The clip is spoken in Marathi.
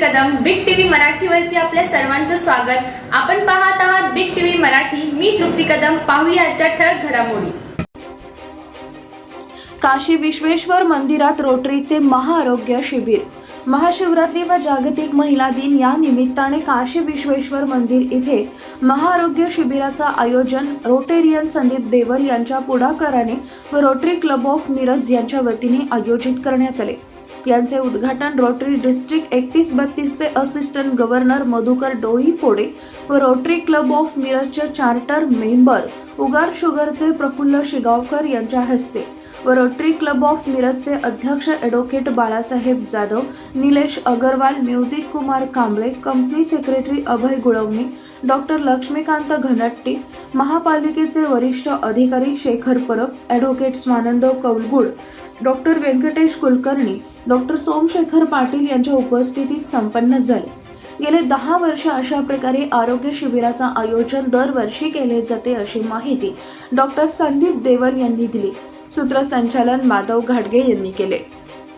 मराठीवरती आपल्या सर्वांचं स्वागत. आपण पाहत आहात बिग टीव्ही मराठी. मी तृप्ती कदम. पाहूया आजच्या ठळक घडामोडी. काशी विश्वेश्वर मंदिरात रोटरीचे महाआरोग्य शिबिर. महाशिवरात्री व जागतिक महिला दिन या निमित्ताने काशी विश्वेश्वर मंदिर इथे महाआरोग्य शिबिराचं आयोजन रोटेरियन संदीप देवर यांच्या पुढाकाराने व रोटरी क्लब ऑफ मिरज यांच्या वतीने आयोजित करण्यात आले. यांचे उद्घाटन रोटरी डिस्ट्रिक्ट एकतीस बत्तीसचे असिस्टंट गव्हर्नर मधुकर डोही फोडे व रोटरी क्लब ऑफ मिरजचे चार्टर मेंबर उगार शुगरचे प्रफुल्ल शिगावकर यांच्या हस्ते व रोटरी क्लब ऑफ मिरजचे अध्यक्ष advocate Balasaheb Jadhav Nilesh Agarwal music Kumar Kamble company secretary Abhay Gulvani doctor Laxmikant Ghanatti महापालिकेचे वरिष्ठ अधिकारी Shekhar Parab advocate Swanand Kaulgud doctor Venkatesh Kulkarni doctor Somshekhar Patil यांच्या उपस्थितीत संपन्न झाले. गेले दहा वर्ष अशा प्रकारे आरोग्य शिबिराचं आयोजन दरवर्षी केले जाते अशी माहिती डॉक्टर संदीप देवल यांनी दिली. सूत्रसंचालन माधव घाटगे यांनी केले.